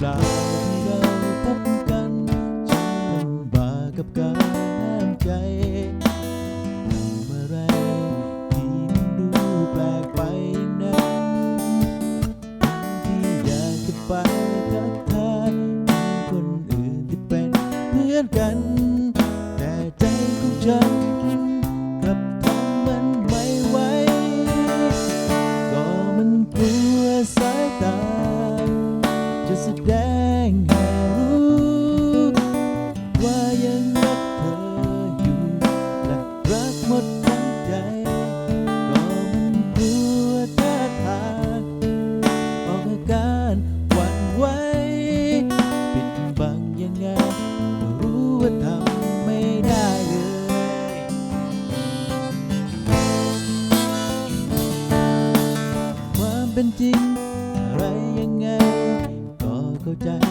เปล่าที่เราพบกันฉันลำบากกับการห้ามใจทำอะไรที่มันดูแปลกไปอย่างนั้นที่อยากจะไปทักทายคนอื่นที่เป็นเพื่อนกัน แต่ใจของฉันกลับทำมันไม่ไหวก็มันกลัวสายตา แสดงให้รู้ ว่ายังรักเธออยู่ และรักหมดทั้งใจ ก็มันกลัวท่าทางออกอาการหวั่นไหวปิดบังยังไงก็รู้ว่าทำไม่ได้เลยความเป็นจริงอะไรยังไง เข้าใจได้ดี